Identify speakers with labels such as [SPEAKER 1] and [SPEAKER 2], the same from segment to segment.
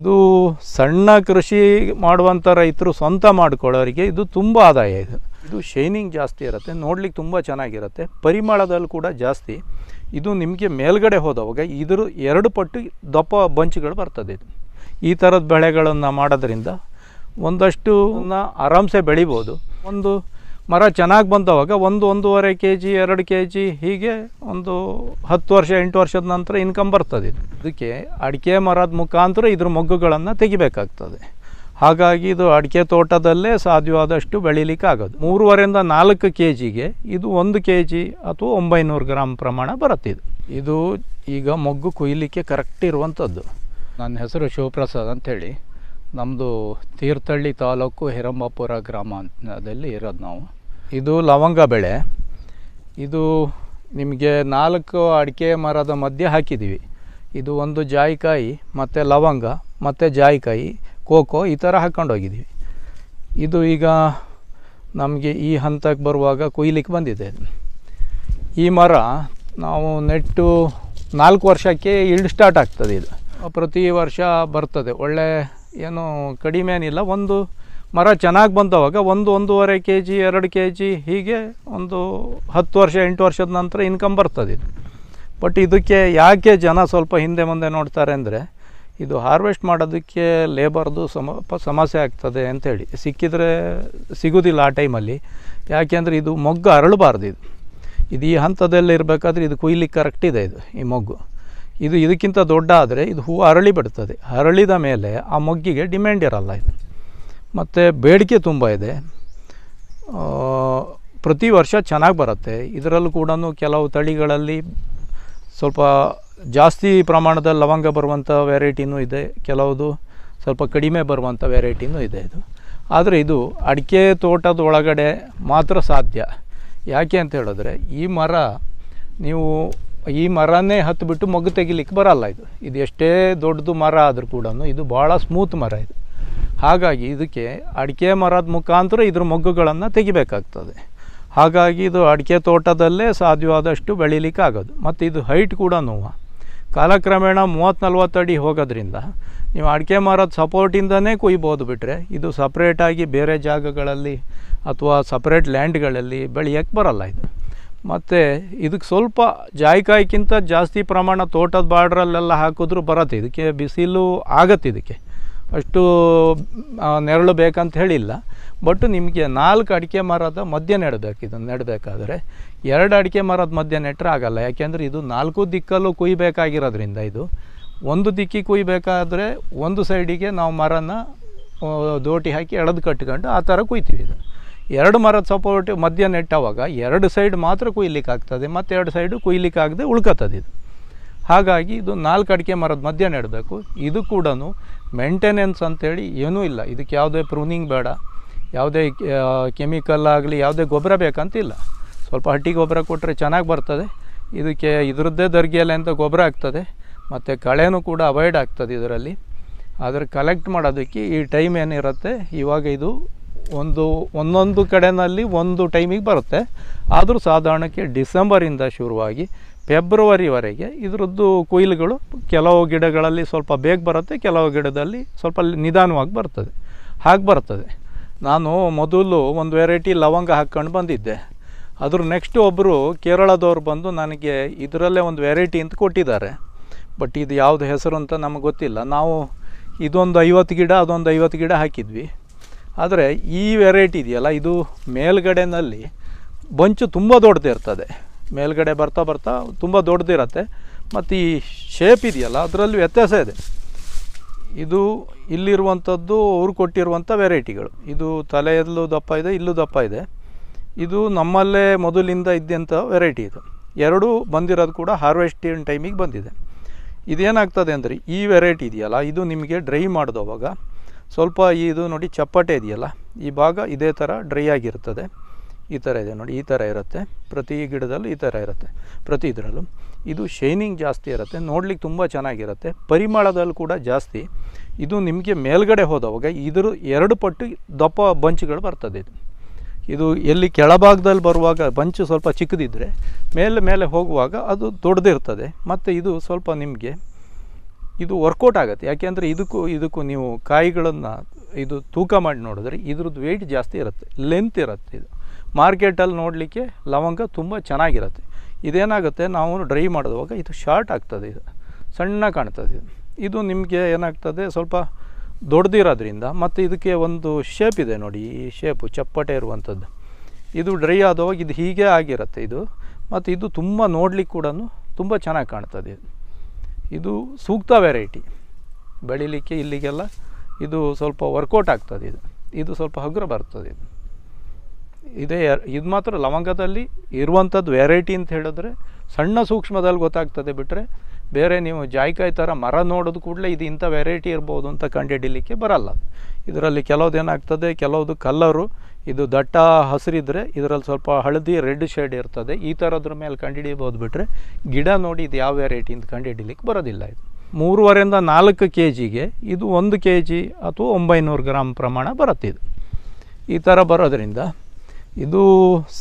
[SPEAKER 1] ಇದು ಸಣ್ಣ ಕೃಷಿ ಮಾಡುವಂಥ ರೈತರು ಸ್ವಂತ ಮಾಡಿಕೊಳ್ಳೋರಿಗೆ ಇದು ತುಂಬ ಆದಾಯ ಇದು. ಇದು ಶೈನಿಂಗ್ ಜಾಸ್ತಿ ಇರುತ್ತೆ, ನೋಡ್ಲಿಕ್ಕೆ ತುಂಬ ಚೆನ್ನಾಗಿರುತ್ತೆ, ಪರಿಮಳದಲ್ಲಿ ಕೂಡ ಜಾಸ್ತಿ. ಇದು ನಿಮಗೆ ಮೇಲ್ಗಡೆ ಹೋದವಾಗ ಇದ್ರ ಎರಡು ಪಟ್ಟು ದಪ್ಪ ಬಂಚ್ಗಳು ಬರ್ತದೆ ಇದು. ಈ ಥರದ ಬೆಳೆಗಳನ್ನು ಮಾಡೋದ್ರಿಂದ ಒಂದಷ್ಟು ಆರಾಮ್ಸೆ ಬೆಳಿಬೋದು. ಒಂದು ಮರ ಚೆನ್ನಾಗಿ ಬಂದವಾಗ ಒಂದು ಒಂದೂವರೆ ಕೆ ಜಿ ಎರಡು ಕೆ ಜಿ ಹೀಗೆ ಒಂದು ಹತ್ತು ವರ್ಷ, ಎಂಟು ವರ್ಷದ ನಂತರ ಇನ್ಕಮ್ ಬರ್ತದೆ ಇದು. ಇದಕ್ಕೆ ಅಡಿಕೆ ಮರದ ಮುಖಾಂತರ ಇದ್ರ ಮೊಗ್ಗುಗಳನ್ನು ತೆಗಿಬೇಕಾಗ್ತದೆ. ಹಾಗಾಗಿ ಇದು ಅಡಿಕೆ ತೋಟದಲ್ಲೇ ಸಾಧ್ಯವಾದಷ್ಟು ಬೆಳೀಲಿಕ್ಕೆ ಆಗೋದು ಮೂರುವರೆಯಿಂದ ನಾಲ್ಕು ಕೆ ಜಿಗೆ ಇದು ಒಂದು ಕೆ ಜಿ ಅಥವಾ ಒಂಬೈನೂರು ಗ್ರಾಮ್ ಪ್ರಮಾಣ ಬರುತ್ತೆ ಇದು. ಇದು ಈಗ ಮೊಗ್ಗು ಕೊಯ್ಲಿಕ್ಕೆ ಕರೆಕ್ಟ್ ಇರುವಂಥದ್ದು. ನನ್ನ ಹೆಸರು ಶಿವಪ್ರಸಾದ್ ಅಂಥೇಳಿ ನಮ್ಮದು ತೀರ್ಥಹಳ್ಳಿ ತಾಲೂಕು ಹಿರಂಬಾಪುರ ಗ್ರಾಮದಲ್ಲಿ ಇರೋದು ನಾವು. ಇದು ಲವಂಗ ಬೆಳೆ. ಇದು ನಿಮಗೆ ನಾಲ್ಕು ಅಡಿಕೆ ಮರದ ಮಧ್ಯೆ ಹಾಕಿದ್ದೀವಿ. ಇದು ಒಂದು ಜಾಯಿಕಾಯಿ, ಮತ್ತು ಲವಂಗ, ಮತ್ತು ಜಾಯಿಕಾಯಿ, ಕೋಕೋ ಈ ಥರ ಹಾಕ್ಕೊಂಡು ಹೋಗಿದ್ದೀವಿ. ಇದು ಈಗ ನಮಗೆ ಈ ಹಂತಕ್ಕೆ ಬರುವಾಗ ಕೊಯ್ಲಿಕ್ಕೆ ಬಂದಿದೆ. ಈ ಮರ ನಾವು ನೆಟ್ಟು ನಾಲ್ಕು ವರ್ಷಕ್ಕೆ ಇಲ್ಡ್ ಸ್ಟಾರ್ಟ್ ಆಗ್ತದೆ ಇದು. ಪ್ರತಿ ವರ್ಷ ಬರ್ತದೆ. ಒಳ್ಳೆ ಏನು ಕಡಿಮೆ ಏನಿಲ್ಲ, ಒಂದು ಮರ ಚೆನ್ನಾಗಿ ಬಂದವಾಗ ಒಂದು ಒಂದೂವರೆ ಕೆ ಜಿ ಎರಡು ಕೆ ಜಿ ಹೀಗೆ ಒಂದು ಹತ್ತು ವರ್ಷ, ಎಂಟು ವರ್ಷದ ನಂತರ ಇನ್ಕಮ್ ಬರ್ತದೆ ಇದು. ಬಟ್ ಇದಕ್ಕೆ ಯಾಕೆ ಜನ ಸ್ವಲ್ಪ ಹಿಂದೆ ಮುಂದೆ ನೋಡ್ತಾರೆ ಅಂದರೆ, ಇದು ಹಾರ್ವೆಸ್ಟ್ ಮಾಡೋದಕ್ಕೆ ಲೇಬರ್ದು ಸಮ ಸಮಸ್ಯೆ ಆಗ್ತದೆ ಅಂಥೇಳಿ ಸಿಕ್ಕಿದರೆ ಸಿಗೋದಿಲ್ಲ ಆ ಟೈಮಲ್ಲಿ ಯಾಕೆಂದರೆ ಇದು ಮೊಗ್ಗು ಅರಳಬಾರ್ದು ಇದು. ಇದು ಈ ಹಂತದಲ್ಲಿ ಇರಬೇಕಾದ್ರೆ ಇದು ಕೊಯ್ಲಿಕ್ಕೆ ಕರೆಕ್ಟ್ ಇದೆ ಇದು, ಈ ಮೊಗ್ಗು. ಇದು ಇದಕ್ಕಿಂತ ದೊಡ್ಡ ಆದರೆ ಇದು ಹೂವು ಅರಳಿ ಬಿಡ್ತದೆ. ಅರಳಿದ ಮೇಲೆ ಆ ಮೊಗ್ಗಿಗೆ ಡಿಮ್ಯಾಂಡ್ ಇರಲ್ಲ ಇದು. ಮತ್ತು ಬೇಡಿಕೆ ತುಂಬ ಇದೆ. ಪ್ರತಿ ವರ್ಷ ಚೆನ್ನಾಗಿ ಬರುತ್ತೆ. ಇದರಲ್ಲೂ ಕೂಡ ಕೆಲವು ತಳಿಗಳಲ್ಲಿ ಸ್ವಲ್ಪ ಜಾಸ್ತಿ ಪ್ರಮಾಣದಲ್ಲಿ ಲವಂಗ ಬರುವಂಥ ವೆರೈಟಿನೂ ಇದೆ. ಕೆಲವುದು ಸ್ವಲ್ಪ ಕಡಿಮೆ ಬರುವಂಥ ವೆರೈಟಿನೂ ಇದೆ ಇದು. ಆದರೆ ಇದು ಅಡಿಕೆ ತೋಟದ ಒಳಗಡೆ ಮಾತ್ರ ಸಾಧ್ಯ. ಯಾಕೆ ಅಂತ ಹೇಳಿದ್ರೆ ಈ ಮರ ನೀವು ಈ ಮರನೇ ಹತ್ತಿಬಿಟ್ಟು ಮೊಗ್ಗು ತೆಗಿಲಿಕ್ಕೆ ಬರಲ್ಲ ಇದು. ಇದು ಎಷ್ಟೇ ದೊಡ್ಡದು ಮರ ಆದರೂ ಕೂಡ ಇದು ಭಾಳ ಸ್ಮೂತ್ ಮರ ಇದು. ಹಾಗಾಗಿ ಇದಕ್ಕೆ ಅಡಿಕೆ ಮರದ ಮುಖಾಂತರ ಇದ್ರ ಮೊಗ್ಗುಗಳನ್ನು ತೆಗಿಬೇಕಾಗ್ತದೆ. ಹಾಗಾಗಿ ಇದು ಅಡಿಕೆ ತೋಟದಲ್ಲೇ ಸಾಧ್ಯವಾದಷ್ಟು ಬೆಳೀಲಿಕ್ಕೆ ಆಗೋದು ಮತ್ತು ಇದು ಹೈಟ್ ಕೂಡ ನೋವು. ಕಾಲಕ್ರಮೇಣ ಮೂವತ್ತು ನಲ್ವತ್ತು ಅಡಿ ಹೋಗೋದ್ರಿಂದ ನೀವು ಅಡಿಕೆ ಮರದ ಸಪೋರ್ಟಿಂದನೇ ಕುಯ್ಬೋದು ಬಿಟ್ಟರೆ ಇದು ಸಪ್ರೇಟಾಗಿ ಬೇರೆ ಜಾಗಗಳಲ್ಲಿ ಅಥವಾ ಸಪ್ರೇಟ್ ಲ್ಯಾಂಡ್ಗಳಲ್ಲಿ ಬೆಳೆಯೋಕ್ಕೆ ಬರಲ್ಲ ಇದು. ಮತ್ತು ಇದಕ್ಕೆ ಸ್ವಲ್ಪ ಜಾಯಿಕಾಯಿಗಿಂತ ಜಾಸ್ತಿ ಪ್ರಮಾಣ ತೋಟದ ಬಾರ್ಡ್ರಲ್ಲೆಲ್ಲ ಹಾಕಿದ್ರೂ ಬರುತ್ತೆ. ಇದಕ್ಕೆ ಬಿಸಿಲು ಆಗತ್ತೆ ಇದಕ್ಕೆ. ಅಷ್ಟು ನೆರಳು ಬೇಕಂತ ಹೇಳಿಲ್ಲ. ಬಟ್ ನಿಮಗೆ ನಾಲ್ಕು ಅಡಿಕೆ ಮರದ ಮಧ್ಯ ನೆಡಬೇಕು, ಇದನ್ನು ನೆಡಬೇಕಾದ್ರೆ. ಎರಡು ಅಡಿಕೆ ಮರದ ಮಧ್ಯ ನೆಟ್ಟರೆ ಆಗಲ್ಲ. ಯಾಕೆಂದರೆ ಇದು ನಾಲ್ಕು ದಿಕ್ಕಲ್ಲೂ ಕುಯ್ಬೇಕಾಗಿರೋದ್ರಿಂದ ಇದು. ಒಂದು ದಿಕ್ಕಿಗೆ ಕುಯ್ಬೇಕಾದ್ರೆ ಒಂದು ಸೈಡಿಗೆ ನಾವು ಮರನ ದೋಟಿ ಹಾಕಿ ಎಳೆದು ಕಟ್ಕೊಂಡು ಆ ಥರ ಕುಯ್ತೀವಿ ಇದು. ಎರಡು ಮರದ ಸಪೋರ್ಟ್ ಮಧ್ಯ ನೆಟ್ಟವಾಗ ಎರಡು ಸೈಡ್ ಮಾತ್ರ ಕುಯ್ಲಿಕ್ಕಾಗ್ತದೆ, ಮತ್ತು ಎರಡು ಸೈಡು ಕುಯ್ಲಿಕ್ಕಾಗದೆ ಉಳ್ಕತ್ತದೆ ಇದು ಹಾಗಾಗಿ ಇದು ನಾಲ್ಕು ಅಡಿಕೆ ಮರದ ಮಧ್ಯ ನೆಡಬೇಕು. ಇದು ಕೂಡ ಮೇಂಟೆನೆನ್ಸ್ ಅಂತೇಳಿ ಏನೂ ಇಲ್ಲ. ಇದಕ್ಕೆ ಯಾವುದೇ ಪ್ರೂನಿಂಗ್ ಬೇಡ. ಯಾವುದೇ ಕೆಮಿಕಲ್ ಆಗಲಿ, ಯಾವುದೇ ಗೊಬ್ಬರ ಬೇಕಂತಿಲ್ಲ. ಸ್ವಲ್ಪ ಹಟ್ಟಿ ಗೊಬ್ಬರ ಕೊಟ್ಟರೆ ಚೆನ್ನಾಗಿ ಬರ್ತದೆ. ಇದಕ್ಕೆ ಇದರದ್ದೇ ದರ್ಗಿಯಲೆ ಅಂತ ಗೊಬ್ಬರ ಆಗ್ತದೆ. ಮತ್ತು ಕಳೆನೂ ಕೂಡ ಅವಾಯ್ಡ್ ಆಗ್ತದೆ ಇದರಲ್ಲಿ. ಆದರೆ ಕಲೆಕ್ಟ್ ಮಾಡೋದಕ್ಕೆ ಈ ಟೈಮ್ ಏನಿರುತ್ತೆ, ಇವಾಗ ಇದು ಒಂದು, ಒಂದೊಂದು ಕಡೆಯಲ್ಲಿ ಒಂದು ಟೈಮಿಗೆ ಬರುತ್ತೆ. ಆದರೂ ಸಾಧಾರಣಕ್ಕೆ ಡಿಸೆಂಬರಿಂದ ಶುರುವಾಗಿ ಫೆಬ್ರವರಿವರೆಗೆ ಇದರದ್ದು ಕೊಯ್ಲುಗಳು ಕೆಲವು ಗಿಡಗಳಲ್ಲಿ ಸ್ವಲ್ಪ ಬೇಗ ಬರುತ್ತೆ, ಕೆಲವು ಗಿಡದಲ್ಲಿ ಸ್ವಲ್ಪ ನಿಧಾನವಾಗಿ ಬರ್ತದೆ. ಹಾಗೆ ಬರ್ತದೆ. ನಾನು ಮೊದಲು ಒಂದು ವೆರೈಟಿ ಲವಂಗ ಹಾಕ್ಕೊಂಡು ಬಂದಿದ್ದೆ. ಅದ್ರ ನೆಕ್ಸ್ಟ್ ಒಬ್ಬರು ಕೇರಳದವ್ರು ಬಂದು ನನಗೆ ಇದರಲ್ಲೇ ಒಂದು ವೆರೈಟಿ ಅಂತ ಕೊಟ್ಟಿದ್ದಾರೆ. ಬಟ್ ಇದು ಯಾವುದು ಹೆಸರು ಅಂತ ನಮಗೆ ಗೊತ್ತಿಲ್ಲ. ನಾವು ಇದೊಂದು ಐವತ್ತು ಗಿಡ, ಅದೊಂದು ಐವತ್ತು ಗಿಡ ಹಾಕಿದ್ವಿ. ಆದರೆ ಈ ವೆರೈಟಿ ಇದೆಯಲ್ಲ, ಇದು ಮೇಲ್ಗಡೆನಲ್ಲಿ ಬಂಚು ತುಂಬ ದೊಡ್ಡದಿರ್ತದೆ. ಮೇಲ್ಗಡೆ ಬರ್ತಾ ಬರ್ತಾ ತುಂಬ ದೊಡ್ಡದಿರತ್ತೆ. ಮತ್ತು ಈ ಶೇಪ್ ಇದೆಯಲ್ಲ, ಅದರಲ್ಲಿ ವ್ಯತ್ಯಾಸ ಇದೆ. ಇದು ಇಲ್ಲಿರುವಂಥದ್ದು, ಅವ್ರು ಕೊಟ್ಟಿರುವಂಥ ವೆರೈಟಿಗಳು ಇದು ತಲೆಯಲ್ಲೂ ದಪ್ಪ ಇದೆ, ಇಲ್ಲೂ ದಪ್ಪ ಇದೆ. ಇದು ನಮ್ಮಲ್ಲೇ ಮೊದಲಿಂದ ಇದ್ದಂಥ ವೆರೈಟಿ ಇದು. ಎರಡೂ ಬಂದಿರೋದು ಕೂಡ ಹಾರ್ವೆಸ್ಟಿಂಗ್ ಟೈಮಿಗೆ ಬಂದಿದೆ. ಇದೇನಾಗ್ತದೆ ಅಂದರೆ, ಈ ವೆರೈಟಿ ಇದೆಯಲ್ಲ, ಇದು ನಿಮಗೆ ಡ್ರೈ ಮಾಡಿದವಾಗ ಸ್ವಲ್ಪ ಇದು ನೋಡಿ ಚಪ್ಪಟೆ ಇದೆಯಲ್ಲ, ಈ ಭಾಗ ಇದೇ ಥರ ಡ್ರೈ ಆಗಿರ್ತದೆ. ಈ ಥರ ಇದೆ ನೋಡಿ, ಈ ಥರ ಇರುತ್ತೆ. ಪ್ರತಿ ಗಿಡದಲ್ಲೂ ಈ ಥರ ಇರುತ್ತೆ, ಪ್ರತಿ ಇದರಲ್ಲೂ. ಇದು ಶೈನಿಂಗ್ ಜಾಸ್ತಿ ಇರುತ್ತೆ, ನೋಡ್ಲಿಕ್ಕೆ ತುಂಬ ಚೆನ್ನಾಗಿರುತ್ತೆ. ಪರಿಮಳದಲ್ಲಿ ಕೂಡ ಜಾಸ್ತಿ. ಇದು ನಿಮಗೆ ಮೇಲ್ಗಡೆ ಹೋದವಾಗ ಇದ್ರ ಎರಡು ಪಟ್ಟು ದಪ್ಪ ಬಂಚ್ಗಳು ಬರ್ತದೆ ಇದು. ಇದು ಎಲ್ಲಿ ಕೆಳಭಾಗದಲ್ಲಿ ಬರುವಾಗ ಬಂಚು ಸ್ವಲ್ಪ ಚಿಕ್ಕದಿದ್ದರೆ ಮೇಲೆ ಮೇಲೆ ಹೋಗುವಾಗ ಅದು ದೊಡ್ಡದಿರ್ತದೆ. ಮತ್ತು ಇದು ಸ್ವಲ್ಪ ನಿಮಗೆ ಇದು ವರ್ಕೌಟ್ ಆಗುತ್ತೆ. ಯಾಕೆಂದರೆ ಇದಕ್ಕೂ ಇದಕ್ಕೂ ನೀವು ಕಾಯಿಗಳನ್ನು ಇದು ತೂಕ ಮಾಡಿ ನೋಡಿದ್ರೆ ಇದ್ರದ್ದು ವೆಯ್ಟ್ ಜಾಸ್ತಿ ಇರುತ್ತೆ ಲೆಂತ್ ಇರುತ್ತೆ ಇದು. ಮಾರ್ಕೆಟಲ್ಲಿ ನೋಡಲಿಕ್ಕೆ ಲವಂಗ ತುಂಬ ಚೆನ್ನಾಗಿರುತ್ತೆ. ಇದೇನಾಗುತ್ತೆ, ನಾವು ಡ್ರೈ ಮಾಡಿದವಾಗ ಇದು ಶಾರ್ಟ್ ಆಗ್ತದೆ ಇದು, ಸಣ್ಣ ಕಾಣ್ತದೆ ಇದು. ಇದು ನಿಮಗೆ ಏನಾಗ್ತದೆ, ಸ್ವಲ್ಪ ದೊಡ್ಡದಿರೋದ್ರಿಂದ ಮತ್ತು ಇದಕ್ಕೆ ಒಂದು ಶೇಪ್ ಇದೆ ನೋಡಿ, ಈ ಶೇಪು ಚಪ್ಪಟೆ ಇರುವಂಥದ್ದು ಇದು ಡ್ರೈ ಆದವಾಗ ಇದು ಹೀಗೆ ಆಗಿರುತ್ತೆ ಇದು, ಮತ್ತು ಇದು ತುಂಬ ನೋಡಲಿಕ್ಕೆ ಕೂಡ ತುಂಬ ಚೆನ್ನಾಗಿ ಕಾಣ್ತದೆ ಇದು. ಇದು ಸೂಕ್ತ ವೆರೈಟಿ ಬೆಳಿಲಿಕ್ಕೆ ಇಲ್ಲಿಗೆಲ್ಲ ಇದು ಸ್ವಲ್ಪ ವರ್ಕೌಟ್ ಆಗ್ತದೆ ಇದು. ಇದು ಸ್ವಲ್ಪ ಹಗುರ ಬರ್ತದೆ ಇದು. ಇದೇ, ಇದು ಮಾತ್ರ ಲವಂಗದಲ್ಲಿ ಇರುವಂಥದ್ದು ವೆರೈಟಿ ಅಂತ ಹೇಳಿದ್ರೆ ಸಣ್ಣ ಸೂಕ್ಷ್ಮದಲ್ಲಿ ಗೊತ್ತಾಗ್ತದೆ ಬಿಟ್ಟರೆ ಬೇರೆ ನೀವು ಜಾಯ್ಕಾಯಿ ಥರ ಮರ ನೋಡೋದು ಕೂಡಲೇ ಇದು ಇಂಥ ವೆರೈಟಿ ಇರ್ಬೋದು ಅಂತ ಕಂಡುಹಿಡಿಲಿಕ್ಕೆ ಬರಲ್ಲ. ಇದರಲ್ಲಿ ಕೆಲವ್ದು ಏನಾಗ್ತದೆ ಕೆಲವ್ದು ಕಲ್ಲರು, ಇದು ದಟ್ಟ ಹಸಿರಿದ್ರೆ ಇದರಲ್ಲಿ ಸ್ವಲ್ಪ ಹಳದಿ, ರೆಡ್ ಶೇಡ್ ಇರ್ತದೆ. ಈ ಥರದ್ರ ಮೇಲೆ ಕಂಡುಹಿಡಿಬೋದು ಬಿಟ್ಟರೆ ಗಿಡ ನೋಡಿ ಇದು ಯಾವ ವೆರೈಟಿ ಅಂತ ಕಂಡುಹಿಡಿಲಿಕ್ಕೆ ಬರೋದಿಲ್ಲ ಇದು. ಮೂರುವರೆಯಿಂದ ನಾಲ್ಕು ಕೆ ಜಿಗೆ ಇದು ಒಂದು ಕೆ ಜಿ ಅಥವಾ ಒಂಬೈನೂರು ಗ್ರಾಮ್ ಪ್ರಮಾಣ ಬರುತ್ತೆ ಇದು. ಈ ಥರ ಬರೋದ್ರಿಂದ ಇದು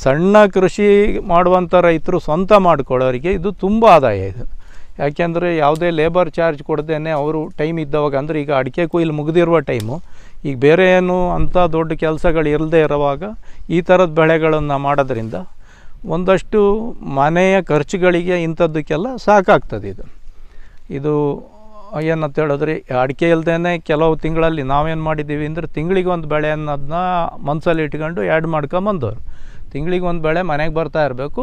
[SPEAKER 1] ಸಣ್ಣ ಕೃಷಿ ಮಾಡುವಂಥ ರೈತರು ಸ್ವಂತ ಮಾಡಿಕೊಳ್ಳೋರಿಗೆ ಇದು ತುಂಬ ಆದಾಯ ಇದು. ಯಾಕೆಂದರೆ ಯಾವುದೇ ಲೇಬರ್ ಚಾರ್ಜ್ ಕೊಡ್ದೇನೆ ಅವರು ಟೈಮ್ ಇದ್ದವಾಗ, ಅಂದರೆ ಈಗ ಅಡಿಕೆ ಕೊಯ್ಲು ಮುಗಿದಿರುವ ಟೈಮು ಈಗ ಬೇರೆ ಏನು ಅಂಥ ದೊಡ್ಡ ಕೆಲಸಗಳು ಇಲ್ಲದೆ ಇರುವಾಗ ಈ ಥರದ ಬೆಳೆಗಳನ್ನು ಮಾಡೋದ್ರಿಂದ ಒಂದಷ್ಟು ಮನೆಯ ಖರ್ಚುಗಳಿಗೆ ಇಂಥದ್ದಕ್ಕೆಲ್ಲ ಸಾಕಾಗ್ತದೆ ಇದು. ಇದು ಏನಂತ ಹೇಳಿದ್ರಿ, ಅಡಿಕೆ ಇಲ್ದೇ ಕೆಲವು ತಿಂಗಳಲ್ಲಿ ನಾವೇನು ಮಾಡಿದ್ದೀವಿ ಅಂದ್ರೆ ತಿಂಗಳಿಗೆ ಒಂದು ಬೆಳೆ ಅನ್ನೋದನ್ನ ಮನಸ್ಸಲ್ಲಿ ಇಟ್ಕೊಂಡು ಆ್ಯಡ್ ಮಾಡ್ಕೊಂಬಂದವ್ರು. ತಿಂಗಳಿಗೆ ಒಂದು ಬೆಳೆ ಮನೆಗೆ ಬರ್ತಾ ಇರಬೇಕು,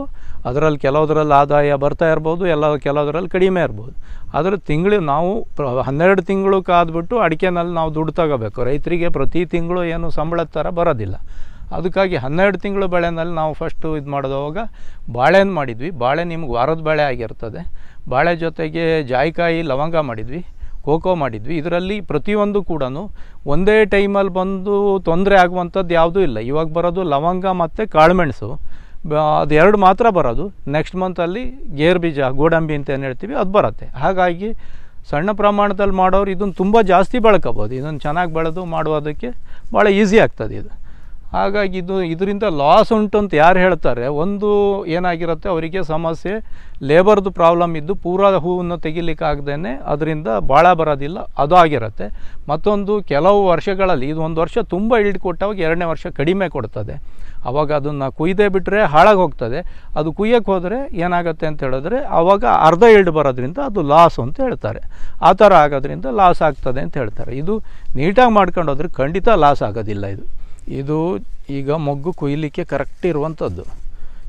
[SPEAKER 1] ಅದರಲ್ಲಿ ಕೆಲವುದ್ರಲ್ಲಿ ಆದಾಯ ಬರ್ತಾ ಇರ್ಬೋದು, ಎಲ್ಲ ಕೆಲವುದ್ರಲ್ಲಿ ಕಡಿಮೆ ಇರ್ಬೋದು. ಆದರೆ ತಿಂಗಳು ನಾವು ಪ್ರ, ಹನ್ನೆರಡು ತಿಂಗಳು ಕಾದ್ಬಿಟ್ಟು ಅಡಿಕೆನಲ್ಲಿ ನಾವು ದುಡ್ಡು ತಗೋಬೇಕು. ರೈತರಿಗೆ ಪ್ರತಿ ತಿಂಗಳು ಏನು ಸಂಬಳದ ಥರ ಬರೋದಿಲ್ಲ. ಅದಕ್ಕಾಗಿ ಹನ್ನೆರಡು ತಿಂಗಳು ಬೆಳೆನಲ್ಲಿ ನಾವು ಫಸ್ಟು ಇದು ಮಾಡೋದವಾಗ ಬಾಳೆನ ಮಾಡಿದ್ವಿ. ಬಾಳೆ ನಿಮ್ಗೆ ವಾರದ ಬಾಳೆ ಆಗಿರ್ತದೆ. ಬಾಳೆ ಜೊತೆಗೆ ಜಾಯಿಕಾಯಿ, ಲವಂಗ ಮಾಡಿದ್ವಿ. ಕೋಕೋ ಮಾಡಿದ್ವಿ. ಇದರಲ್ಲಿ ಪ್ರತಿಯೊಂದು ಕೂಡ ಒಂದೇ ಟೈಮಲ್ಲಿ ಬಂದು ತೊಂದರೆ ಆಗುವಂಥದ್ದು ಯಾವುದೂ ಇಲ್ಲ. ಇವಾಗ ಬರೋದು ಲವಂಗ ಮತ್ತು ಕಾಳುಮೆಣಸು. ಅದು ಎರಡು ಮಾತ್ರ ಬರೋದು. ನೆಕ್ಸ್ಟ್ ಮಂತಲ್ಲಿ ಗೇರ್ ಬೀಜ, ಗೋಡಂಬಿ ಅಂತ ಏನು ಹೇಳ್ತೀವಿ, ಅದು ಬರುತ್ತೆ. ಹಾಗಾಗಿ ಸಣ್ಣ ಪ್ರಮಾಣದಲ್ಲಿ ಮಾಡೋರು ಇದನ್ನು ತುಂಬ ಜಾಸ್ತಿ ಬೆಳ್ಕೋಬೋದು. ಇದನ್ನು ಚೆನ್ನಾಗಿ ಬೆಳೆದು ಮಾಡುವುದಕ್ಕೆ ಭಾಳ ಈಸಿ ಆಗ್ತದೆ ಇದು. ಹಾಗಾಗಿ ಇದು ಇದರಿಂದ ಲಾಸ್ ಉಂಟು ಅಂತ ಯಾರು ಹೇಳ್ತಾರೆ? ಒಂದು ಏನಾಗಿರುತ್ತೆ, ಅವರಿಗೆ ಸಮಸ್ಯೆ ಲೇಬರ್ದು ಪ್ರಾಬ್ಲಮ್ ಇದ್ದು ಪೂರ ಹೂವನ್ನು ತೆಗಿಲಿಕ್ಕಾಗ್ದೇ ಅದರಿಂದ ಭಾಳ ಬರೋದಿಲ್ಲ, ಅದು ಆಗಿರುತ್ತೆ. ಮತ್ತೊಂದು ಕೆಲವು ವರ್ಷಗಳಲ್ಲಿ, ಇದು ಒಂದು ವರ್ಷ ತುಂಬ ಇಲ್ಡ್ ಕೊಟ್ಟವಾಗ ಎರಡನೇ ವರ್ಷ ಕಡಿಮೆ ಕೊಡ್ತದೆ. ಅವಾಗ ಅದನ್ನು ಕುಯ್ದೇ ಬಿಟ್ಟರೆ ಹಾಳಾಗಿ ಹೋಗ್ತದೆ. ಅದು ಕುಯ್ಯಕ್ಕೆ ಹೋದರೆ ಏನಾಗುತ್ತೆ ಅಂತ ಹೇಳಿದ್ರೆ ಆವಾಗ ಅರ್ಧ ಇಲ್ಡ್ ಬರೋದ್ರಿಂದ ಅದು ಲಾಸ್ ಅಂತ ಹೇಳ್ತಾರೆ. ಆ ಥರ ಆಗೋದ್ರಿಂದ ಲಾಸ್ ಆಗ್ತದೆ ಅಂತ ಹೇಳ್ತಾರೆ. ಇದು ನೀಟಾಗಿ ಮಾಡ್ಕೊಂಡು ಖಂಡಿತ ಲಾಸ್ ಆಗೋದಿಲ್ಲ ಇದು. ಇದು ಈಗ ಮೊಗ್ಗು ಕೊಯ್ಲಿಕ್ಕೆ ಕರೆಕ್ಟ್ ಇರುವಂಥದ್ದು.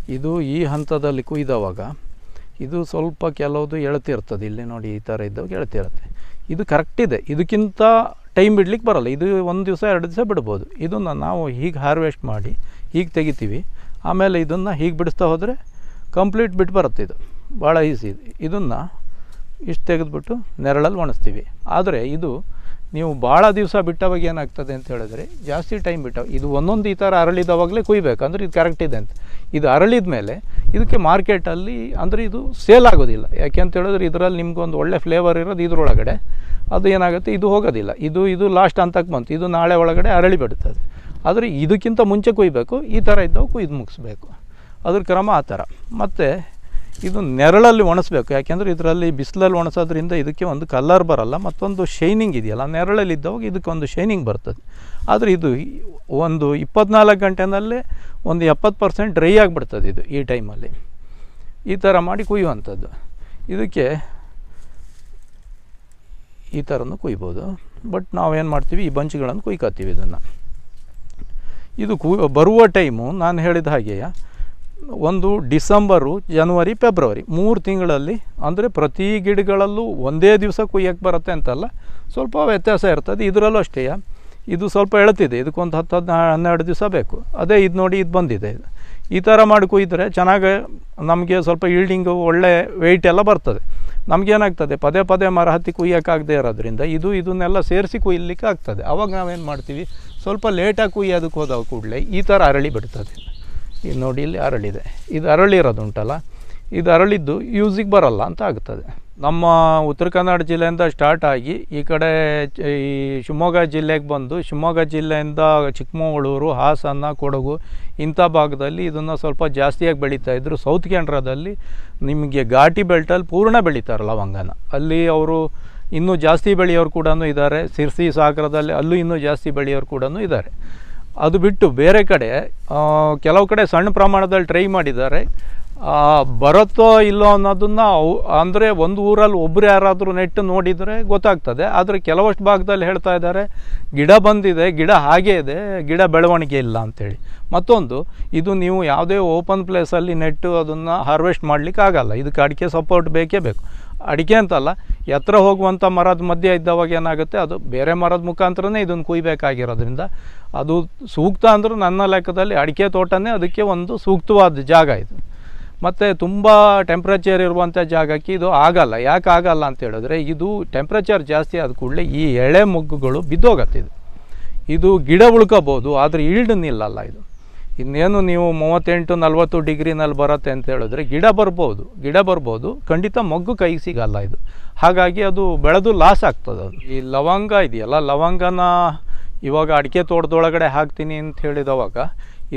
[SPEAKER 1] ಇದು ಈ ಹಂತದಲ್ಲಿ ಕುಯ್ದವಾಗ ಇದು ಸ್ವಲ್ಪ ಕೆಲವುದು ಎಳ್ತಿರ್ತದೆ. ಇಲ್ಲಿ ನೋಡಿ ಈ ಥರ ಇದ್ದವಾಗ ಎಳ್ತಿರುತ್ತೆ. ಇದು ಕರೆಕ್ಟ್ ಇದೆ. ಇದಕ್ಕಿಂತ ಟೈಮ್ ಬಿಡ್ಲಿಕ್ಕೆ ಬರಲ್ಲ. ಇದು ಒಂದು ದಿವಸ, ಎರಡು ದಿವಸ ಬಿಡ್ಬೋದು. ಇದನ್ನು ನಾವು ಹೀಗೆ ಹಾರ್ವೆಸ್ಟ್ ಮಾಡಿ ಹೀಗೆ ತೆಗಿತೀವಿ. ಆಮೇಲೆ ಇದನ್ನು ಹೀಗೆ ಬಿಡಿಸ್ತಾ ಹೋದರೆ ಕಂಪ್ಲೀಟ್ ಬಿಟ್ಟು ಬರುತ್ತೆ ಇದು. ಭಾಳ ಈಸಿ ಇದು ಇದನ್ನು ಇಷ್ಟು ತೆಗೆದುಬಿಟ್ಟು ನೆರಳಲ್ಲಿ ಒಣಸ್ತೀವಿ. ಆದರೆ ಇದು ನೀವು ಭಾಳ ದಿವಸ ಬಿಟ್ಟವಾಗ ಏನಾಗ್ತದೆ ಅಂತ ಹೇಳಿದ್ರೆ, ಜಾಸ್ತಿ ಟೈಮ್ ಬಿಟ್ಟ, ಇದು ಒಂದೊಂದು ಈ ಥರ ಅರಳಿದವಾಗಲೇ ಕುಯ್ಬೇಕು, ಅಂದರೆ ಇದು ಕರೆಕ್ಟ್ ಇದೆ ಅಂತ. ಇದು ಅರಳಿದ ಮೇಲೆ, ಇದಕ್ಕೆ ಮಾರ್ಕೆಟಲ್ಲಿ ಅಂದರೆ ಇದು ಸೇಲ್ ಆಗೋದಿಲ್ಲ. ಯಾಕೆ ಅಂತ ಹೇಳಿದ್ರೆ, ಇದರಲ್ಲಿ ನಿಮ್ಗೊಂದು ಒಳ್ಳೆ ಫ್ಲೇವರ್ ಇರೋದು ಇದರೊಳಗಡೆ. ಅದು ಏನಾಗುತ್ತೆ, ಇದು ಹೋಗೋದಿಲ್ಲ. ಇದು ಇದು ಲಾಸ್ಟ್ ಅಂತಕ್ಕೆ ಬಂತು. ಇದು ನಾಳೆ ಒಳಗಡೆ ಅರಳಿ ಬಿಡುತ್ತದೆ ಆದರೆ ಇದಕ್ಕಿಂತ ಮುಂಚೆ ಕುಯ್ಬೇಕು, ಈ ಥರ ಇದ್ದವು ಕುಯ್ದು ಮುಗಿಸ್ಬೇಕು. ಅದ್ರ ಕ್ರಮ ಆ ಥರ ಮತ್ತು ಇದು ನೆರಳಲ್ಲಿ ಒಣಸ್ಬೇಕು. ಯಾಕೆಂದರೆ ಇದರಲ್ಲಿ ಬಿಸಿಲಲ್ಲಿ ಒಣಸೋದ್ರಿಂದ ಇದಕ್ಕೆ ಒಂದು ಕಲರ್ ಬರಲ್ಲ, ಮತ್ತೊಂದು ಶೈನಿಂಗ್ ಇದೆಯಲ್ಲ ನೆರಳಲ್ಲಿ ಇದ್ದವಾಗ ಇದಕ್ಕೆ ಒಂದು ಶೈನಿಂಗ್ ಬರ್ತದೆ. ಆದರೆ ಇದು ಒಂದು ಇಪ್ಪತ್ನಾಲ್ಕು ಗಂಟೆನಲ್ಲೇ ಒಂದು ಎಪ್ಪತ್ತು ಪರ್ಸೆಂಟ್ ಡ್ರೈ ಆಗಿಬಿಡ್ತದೆ ಇದು ಈ ಟೈಮಲ್ಲಿ ಈ ಥರ ಮಾಡಿ ಕುಯ್ಯುವಂಥದ್ದು. ಇದಕ್ಕೆ ಈ ಥರನೂ ಕುಯ್ಬೋದು. ಬಟ್ ನಾವೇನು ಮಾಡ್ತೀವಿ? ಈ ಬಂಚ್ಗಳನ್ನು ಕುಯ್ಕೋತೀವಿ ಇದನ್ನು. ಇದು ಕು ಬರುವ ಟೈಮು ನಾನು ಹೇಳಿದ ಹಾಗೆಯೇ ಒಂದು ಡಿಸೆಂಬರು, ಜನವರಿ, ಫೆಬ್ರವರಿ ಮೂರು ತಿಂಗಳಲ್ಲಿ, ಅಂದರೆ ಪ್ರತಿ ಗಿಡಗಳಲ್ಲೂ ಒಂದೇ ದಿವಸ ಕುಯ್ಯಕ್ಕೆ ಬರುತ್ತೆ ಅಂತಲ್ಲ, ಸ್ವಲ್ಪ ವ್ಯತ್ಯಾಸ ಇರ್ತದೆ, ಇದರಲ್ಲೂ ಅಷ್ಟೇ. ಇದು ಸ್ವಲ್ಪ ಎಳ್ತಿದೆ ಇದಕ್ಕೊಂದು ಹತ್ತು ಹದಿನಾ, ಹನ್ನೆರಡು ದಿವಸ ಬೇಕು. ಅದೇ ಇದು ನೋಡಿ ಇದು ಬಂದಿದೆ. ಇದು ಈ ಥರ ಮಾಡಿ ಕುಯ್ದರೆ ಚೆನ್ನಾಗಿ ನಮಗೆ ಸ್ವಲ್ಪ ಈಲ್ಡಿಂಗು ಒಳ್ಳೆ ವೆಯ್ಟ್ ಎಲ್ಲ ಬರ್ತದೆ. ನಮಗೇನಾಗ್ತದೆ ಪದೇ ಪದೇ ಮರ ಹತ್ತಿ ಕುಯ್ಯೋಕ್ಕಾಗದೆ ಇರೋದ್ರಿಂದ ಇದು ಇದನ್ನೆಲ್ಲ ಸೇರಿಸಿ ಕುಯ್ಯಲಿಕ್ಕೆ ಆಗ್ತದೆ. ಆವಾಗ ನಾವೇನು ಮಾಡ್ತೀವಿ, ಸ್ವಲ್ಪ ಲೇಟಾಗಿ ಕುಯ್ಯೋದಕ್ಕೆ ಹೋದಾಗ ಕೂಡಲೇ ಈ ಥರ ಅರಳಿ ಬಿಡ್ತದೆ. ಇದು ನೋಡಿ ಇಲ್ಲಿ ಅರಳಿದೆ. ಇದು ಅರಳಿರೋದು ಉಂಟಲ್ಲ ಇದು ಅರಳಿದ್ದು ಯೂಸಿಗೆ ಬರಲ್ಲ ಅಂತ ಆಗ್ತದೆ. ನಮ್ಮ ಉತ್ತರ ಕನ್ನಡ ಜಿಲ್ಲೆಯಿಂದ ಸ್ಟಾರ್ಟ್ ಆಗಿ ಈ ಕಡೆ ಈ ಶಿವಮೊಗ್ಗ ಜಿಲ್ಲೆಗೆ ಬಂದು ಶಿವಮೊಗ್ಗ ಜಿಲ್ಲೆಯಿಂದ ಚಿಕ್ಕಮಗಳೂರು, ಹಾಸನ, ಕೊಡಗು ಇಂಥ ಭಾಗದಲ್ಲಿ ಇದನ್ನು ಸ್ವಲ್ಪ ಜಾಸ್ತಿಯಾಗಿ ಬೆಳೀತಾ ಇದ್ದರು ಸೌತ್ ಕೇಂದ್ರದಲ್ಲಿ ನಿಮಗೆ ಘಾಟಿ ಬೆಲ್ಟಲ್ಲಿ ಪೂರ್ಣ ಬೆಳೀತಾರೆ ಲವಂಗನ ಅಲ್ಲಿ ಅವರು ಇನ್ನೂ ಜಾಸ್ತಿ ಬೆಳೆಯೋರು ಕೂಡ ಇದ್ದಾರೆ. ಸಿರ್ಸಿ ಸಾಗರದಲ್ಲಿ ಅಲ್ಲೂ ಇನ್ನೂ ಜಾಸ್ತಿ ಬೆಳೆಯೋರು ಕೂಡ ಇದ್ದಾರೆ. ಅದು ಬಿಟ್ಟು ಬೇರೆ ಕಡೆ ಕೆಲವು ಕಡೆ ಸಣ್ಣ ಪ್ರಮಾಣದಲ್ಲಿ ಟ್ರೈ ಮಾಡಿದ್ದಾರೆ. ಬರುತ್ತೋ ಇಲ್ಲೋ ಅನ್ನೋದನ್ನು ಅವು, ಅಂದರೆ ಒಂದು ಊರಲ್ಲಿ ಒಬ್ಬರು ಯಾರಾದರೂ ನೆಟ್ಟು ನೋಡಿದರೆ ಗೊತ್ತಾಗ್ತದೆ. ಆದರೆ ಕೆಲವಷ್ಟು ಭಾಗದಲ್ಲಿ ಹೇಳ್ತಾ ಇದ್ದಾರೆ, ಗಿಡ ಬಂದಿದೆ, ಗಿಡ ಹಾಗೇ ಇದೆ, ಗಿಡ ಬೆಳವಣಿಗೆ ಇಲ್ಲ ಅಂತೇಳಿ. ಮತ್ತೊಂದು, ಇದು ನೀವು ಯಾವುದೇ ಓಪನ್ ಪ್ಲೇಸಲ್ಲಿ ನೆಟ್ಟು ಅದನ್ನು ಹಾರ್ವೆಸ್ಟ್ ಮಾಡಲಿಕ್ಕೆ ಆಗಲ್ಲ ಇದಕ್ಕೆ ಅಡಿಕೆ ಸಪೋರ್ಟ್ ಬೇಕೇ ಬೇಕು. ಅಡಿಕೆ ಅಂತಲ್ಲ, ಎತ್ತರ ಹೋಗುವಂಥ ಮರದ ಮಧ್ಯೆ ಇದ್ದವಾಗ ಏನಾಗುತ್ತೆ, ಅದು ಬೇರೆ ಮರದ ಮುಖಾಂತರನೇ ಇದನ್ನು ಕುಯ್ಬೇಕಾಗಿರೋದ್ರಿಂದ ಅದು ಸೂಕ್ತ ಅಂದರೂ ನನ್ನ ಲೆಕ್ಕದಲ್ಲಿ ಅಡಿಕೆ ತೋಟನೇ ಅದಕ್ಕೆ ಒಂದು ಸೂಕ್ತವಾದ ಜಾಗ ಇದು. ಮತ್ತು ತುಂಬ ಟೆಂಪ್ರೇಚರ್ ಇರುವಂಥ ಜಾಗಕ್ಕೆ ಇದು ಆಗಲ್ಲ. ಯಾಕೆ ಆಗಲ್ಲ ಅಂತ ಹೇಳಿದ್ರೆ, ಇದು ಟೆಂಪ್ರೇಚರ್ ಜಾಸ್ತಿ ಆದ ಕೂಡಲೇ ಈ ಎಳೆ ಮೊಗ್ಗುಗಳು ಬಿದ್ದೋಗತ್ತೆ ಇದು. ಇದು ಗಿಡ ಉಳ್ಕೋಬೋದು, ಆದರೆ ಈಲ್ಡ್ ನಿಲ್ಲಲ್ಲ ಇದು. ಇನ್ನೇನು ನೀವು ಮೂವತ್ತೆಂಟು ನಲವತ್ತು ಡಿಗ್ರಿನಲ್ಲಿ ಬರುತ್ತೆ ಅಂತ ಹೇಳಿದ್ರೆ ಗಿಡ ಬರ್ಬೋದು ಗಿಡ ಬರ್ಬೋದು, ಖಂಡಿತ ಮೊಗ್ಗು ಕೈಗೆ ಸಿಗಲ್ಲ ಇದು. ಹಾಗಾಗಿ ಅದು ಬೆಳೆದು ಲಾಸ್ ಆಗ್ತದೆ ಅದು. ಈ ಲವಂಗ ಇದೆಯಲ್ಲ, ಲವಂಗನ ಇವಾಗ ಅಡಿಕೆ ತೋಟದೊಳಗಡೆ ಹಾಕ್ತೀನಿ ಅಂತ ಹೇಳಿದವಾಗ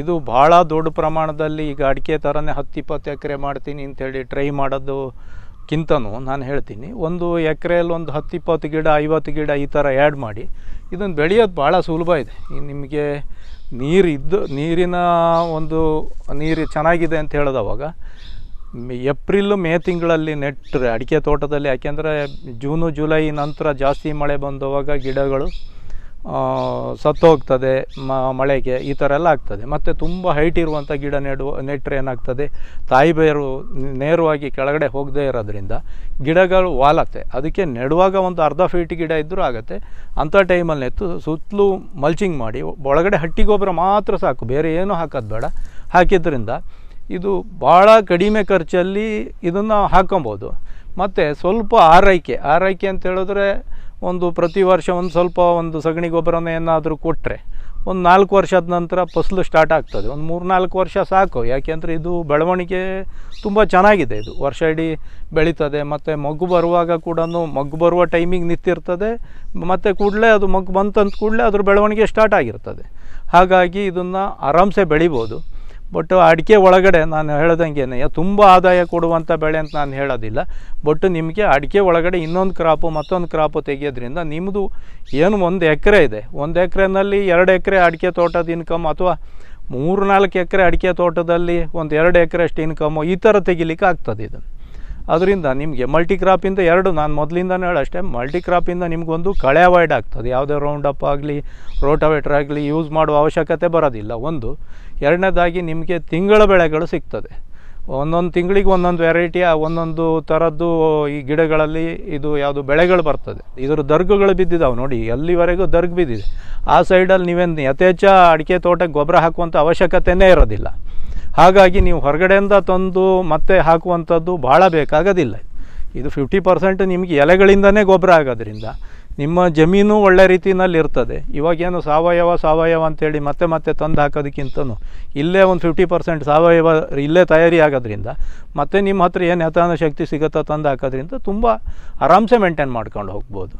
[SPEAKER 1] ಇದು ಭಾಳ ದೊಡ್ಡ ಪ್ರಮಾಣದಲ್ಲಿ ಈಗ ಅಡಿಕೆ ಥರನೇ ಹತ್ತು ಇಪ್ಪತ್ತು ಎಕರೆ ಮಾಡ್ತೀನಿ ಅಂತೇಳಿ ಟ್ರೈ ಮಾಡೋದಕ್ಕಿಂತನೂ ನಾನು ಹೇಳ್ತೀನಿ. ಒಂದು ಎಕರೆಯಲ್ಲಿ ಒಂದು ಹತ್ತು ಇಪ್ಪತ್ತು ಗಿಡ, ಐವತ್ತು ಗಿಡ ಈ ಥರ ಆ್ಯಡ್ ಮಾಡಿ ಇದನ್ನು ಬೆಳೆಯೋದು ಭಾಳ ಸುಲಭ ಇದೆ. ನಿಮಗೆ ನೀರು ಇದ್ದು ನೀರಿನ ಒಂದು ನೀರು ಚೆನ್ನಾಗಿದೆ ಅಂತ ಹೇಳಿದವಾಗ ಏಪ್ರಿಲ್ ಮೇ ತಿಂಗಳಲ್ಲಿ ನೆಟ್ಟರೆ ಅಡಿಕೆ ತೋಟದಲ್ಲಿ, ಯಾಕೆಂದರೆ ಜೂನು ಜುಲೈ ನಂತರ ಜಾಸ್ತಿ ಮಳೆ ಬಂದವಾಗ ಗಿಡಗಳು ಸತ್ತೋಗ್ತದೆ ಮಳೆಗೆ, ಈ ಥರ ಎಲ್ಲ ಆಗ್ತದೆ. ಮತ್ತು ತುಂಬ ಹೈಟ್ ಇರುವಂಥ ಗಿಡ ನೆಡುವ ನೆಟ್ಟರೆ ಏನಾಗ್ತದೆ? ತಾಯಿ ಬೇರು ನೇರವಾಗಿ ಕೆಳಗಡೆ ಹೋಗದೇ ಇರೋದ್ರಿಂದ ಗಿಡಗಳು ವಾಲತ್ತೆ. ಅದಕ್ಕೆ ನೆಡುವಾಗ ಒಂದು ಅರ್ಧ ಫೀಟ್ ಗಿಡ ಇದ್ದರೂ ಆಗುತ್ತೆ. ಅಂಥ ಟೈಮಲ್ಲಿ ನೆತ್ತು ಸುತ್ತಲೂ ಮಲ್ಚಿಂಗ್ ಮಾಡಿ, ಒಳಗಡೆ ಹಟ್ಟಿ ಗೊಬ್ಬರ ಮಾತ್ರ ಸಾಕು. ಬೇರೆ ಏನೂ ಹಾಕೋದು ಬೇಡ. ಹಾಕಿದ್ರಿಂದ ಇದು ಭಾಳ ಕಡಿಮೆ ಖರ್ಚಲ್ಲಿ ಇದನ್ನು ಹಾಕೊಬೋದು. ಮತ್ತು ಸ್ವಲ್ಪ ಆರೈಕೆ. ಆರೈಕೆ ಅಂತ ಹೇಳಿದ್ರೆ ಒಂದು ಪ್ರತಿ ವರ್ಷ ಒಂದು ಸ್ವಲ್ಪ ಒಂದು ಸಗಣಿ ಗೊಬ್ಬರನ ಏನಾದರೂ ಕೊಟ್ಟರೆ ಒಂದು ನಾಲ್ಕು ವರ್ಷದ ನಂತರ ಫಸಲು ಸ್ಟಾರ್ಟ್ ಆಗ್ತದೆ. ಒಂದು ಮೂರು ನಾಲ್ಕು ವರ್ಷ ಸಾಕು. ಯಾಕೆಂದರೆ ಇದು ಬೆಳವಣಿಗೆ ತುಂಬ ಚೆನ್ನಾಗಿದೆ ಇದು. ವರ್ಷ ಇಡೀ ಬೆಳೀತದೆ. ಮತ್ತು ಮಗ್ಗು ಬರುವಾಗ ಕೂಡ ಮಗ್ಗು ಬರುವ ಟೈಮಿಗೆ ನಿಂತಿರ್ತದೆ. ಮತ್ತು ಕೂಡಲೇ ಅದು ಮಗ್ಗು ಬಂತಂತ ಕೂಡಲೇ ಅದ್ರ ಬೆಳವಣಿಗೆ ಸ್ಟಾರ್ಟ್ ಆಗಿರ್ತದೆ. ಹಾಗಾಗಿ ಇದನ್ನು ಆರಾಮ್ಸೆ ಬೆಳಿಬೋದು. ಬಟ್ ಅಡಿಕೆ ಒಳಗಡೆ ನಾನು ಹೇಳ್ದಂಗೆ ತುಂಬ ಆದಾಯ ಕೊಡುವಂಥ ಬೆಳೆ ಅಂತ ನಾನು ಹೇಳೋದಿಲ್ಲ. ಬಟ್ ನಿಮಗೆ ಅಡಿಕೆ ಒಳಗಡೆ ಇನ್ನೊಂದು ಕ್ರಾಪು, ಮತ್ತೊಂದು ಕ್ರಾಪು ತೆಗೆಯೋದ್ರಿಂದ ನಿಮ್ಮದು ಏನು ಒಂದು ಎಕರೆ ಇದೆ. ಒಂದು ಎಕರೆನಲ್ಲಿ ಎರಡು ಎಕರೆ ಅಡಿಕೆ ತೋಟದ ಇನ್ಕಮ್ ಅಥವಾ ಮೂರು ನಾಲ್ಕು ಎಕರೆ ಅಡಿಕೆ ತೋಟದಲ್ಲಿ ಒಂದು ಎರಡು ಎಕರೆ ಅಷ್ಟು ಇನ್ಕಮ್ಮು ಈ ಥರ ತೆಗಿಲಿಕ್ಕೆ ಆಗ್ತದೆ ಇದು ಅದರಿಂದ ನಿಮಗೆ ಮಲ್ಟಿ ಕ್ರಾಪಿಂದ ಎರಡು, ನಾನು ಮೊದಲಿಂದನೇ ಅಷ್ಟೇ ಮಲ್ಟಿ ಕ್ರಾಪಿಂದ ನಿಮಗೊಂದು ಕಳೆ ಅವಾಯ್ಡ್ ಆಗ್ತದೆ. ಯಾವುದೇ ರೌಂಡಪ್ ಆಗಲಿ ರೋಟಾವೇಟ್ರ್ ಆಗಲಿ ಯೂಸ್ ಮಾಡುವ ಅವಶ್ಯಕತೆ ಬರೋದಿಲ್ಲ. ಒಂದು, ಎರಡನೇದಾಗಿ ನಿಮಗೆ ತಿಂಗಳ ಬೆಳೆಗಳು ಸಿಗ್ತದೆ. ಒಂದೊಂದು ತಿಂಗಳಿಗೆ ಒಂದೊಂದು ವೆರೈಟಿಯ ಒಂದೊಂದು ಥರದ್ದು ಈ ಗಿಡಗಳಲ್ಲಿ ಇದು ಯಾವುದು ಬೆಳೆಗಳು ಬರ್ತದೆ. ಇದರ ದರ್ಗುಗಳು ಬಿದ್ದಿದ್ದಾವೆ ನೋಡಿ, ಎಲ್ಲಿವರೆಗೂ ದರ್ಗ್ ಬಿದ್ದಿದೆ. ಆ ಸೈಡಲ್ಲಿ ನೀವೇನು ಯಥೇಚ್ಛ ಅಡಿಕೆ ತೋಟಕ್ಕೆ ಗೊಬ್ಬರ ಹಾಕುವಂಥ ಅವಶ್ಯಕತೆಯೇ ಇರೋದಿಲ್ಲ. ಹಾಗಾಗಿ ನೀವು ಹೊರಗಡೆಯಿಂದ ತಂದು ಮತ್ತೆ ಹಾಕುವಂಥದ್ದು ಭಾಳ ಬೇಕಾಗೋದಿಲ್ಲ. ಇದು ಫಿಫ್ಟಿ ಪರ್ಸೆಂಟ್ ನಿಮಗೆ ಎಲೆಗಳಿಂದನೇ ಗೊಬ್ಬರ ಆಗೋದ್ರಿಂದ. ನಿಮ್ಮ ಜಮೀನು ಒಳ್ಳೆ ರೀತಿಯಲ್ಲಿ ಇರ್ತದೆ. ಇವಾಗೇನು ಸಾವಯವ ಸಾವಯವ ಅಂತೇಳಿ ಮತ್ತೆ ಮತ್ತೆ ತಂದು ಹಾಕೋದಕ್ಕಿಂತನೂ ಇಲ್ಲೇ ಒಂದು ಫಿಫ್ಟಿ ಪರ್ಸೆಂಟ್ ಸಾವಯವ ಇಲ್ಲೇ ತಯಾರಿ ಆಗೋದ್ರಿಂದ ಮತ್ತೆ ನಿಮ್ಮ ಹತ್ರ ಏನು ಯಥಾನ ಶಕ್ತಿ ಸಿಗುತ್ತೋ ತಂದು ಹಾಕೋದ್ರಿಂದ ತುಂಬ ಆರಾಮ್ಸೆ ಮೇಂಟೈನ್ ಮಾಡ್ಕೊಂಡು ಹೋಗ್ಬೋದು.